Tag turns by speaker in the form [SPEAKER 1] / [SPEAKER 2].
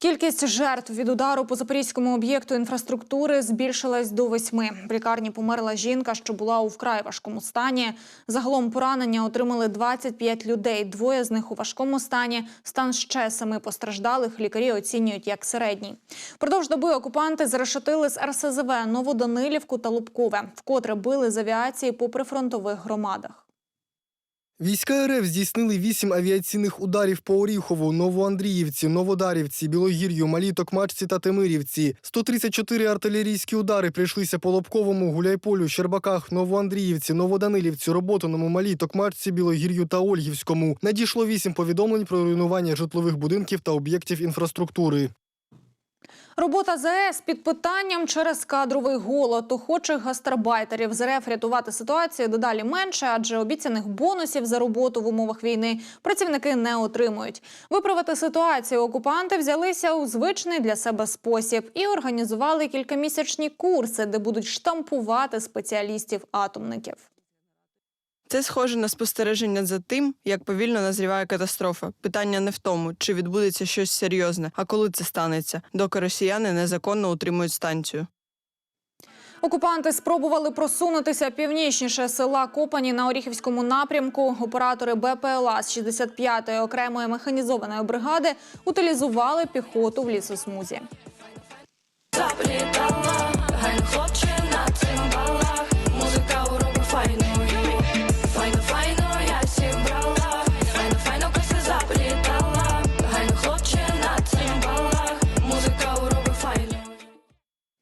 [SPEAKER 1] Кількість жертв від удару по запорізькому об'єкту інфраструктури збільшилась до восьми. В лікарні померла жінка, що була у вкрай важкому стані. Загалом поранення отримали 25 людей. Двоє з них у важкому стані. Стан ще семи постраждалих лікарі оцінюють як середній. Впродовж доби окупанти зарешетили з РСЗВ Новоданилівку та Лубкове, вкотре били з авіації по прифронтових громадах.
[SPEAKER 2] Війська РФ здійснили вісім авіаційних ударів по Оріхову, Новоандріївці, Новодарівці, Білогір'ю, Малій Токмачці та Темирівці. 134 артилерійські удари прийшлися по Лобковому, Гуляйполю, Щербаках, Новоандріївці, Новоданилівці, Роботиному, Малій Токмачці, Білогір'ю та Ольгівському. Надійшло вісім повідомлень про руйнування житлових будинків та об'єктів інфраструктури.
[SPEAKER 1] Робота ЗС під питанням через кадровий голод. Охочих гастарбайтерів з РФ рятувати ситуацію дедалі менше, адже обіцяних бонусів за роботу в умовах війни працівники не отримують. Виправити ситуацію окупанти взялися у звичний для себе спосіб і організували кількамісячні курси, де будуть штампувати спеціалістів-атомників.
[SPEAKER 3] Це схоже на спостереження за тим, як повільно назріває катастрофа. Питання не в тому, чи відбудеться щось серйозне, а коли це станеться, доки росіяни незаконно утримують станцію.
[SPEAKER 1] Окупанти спробували просунутися північніше села Копані на Оріхівському напрямку. Оператори БПЛА з 65-ї окремої механізованої бригади утилізували піхоту в лісосмузі.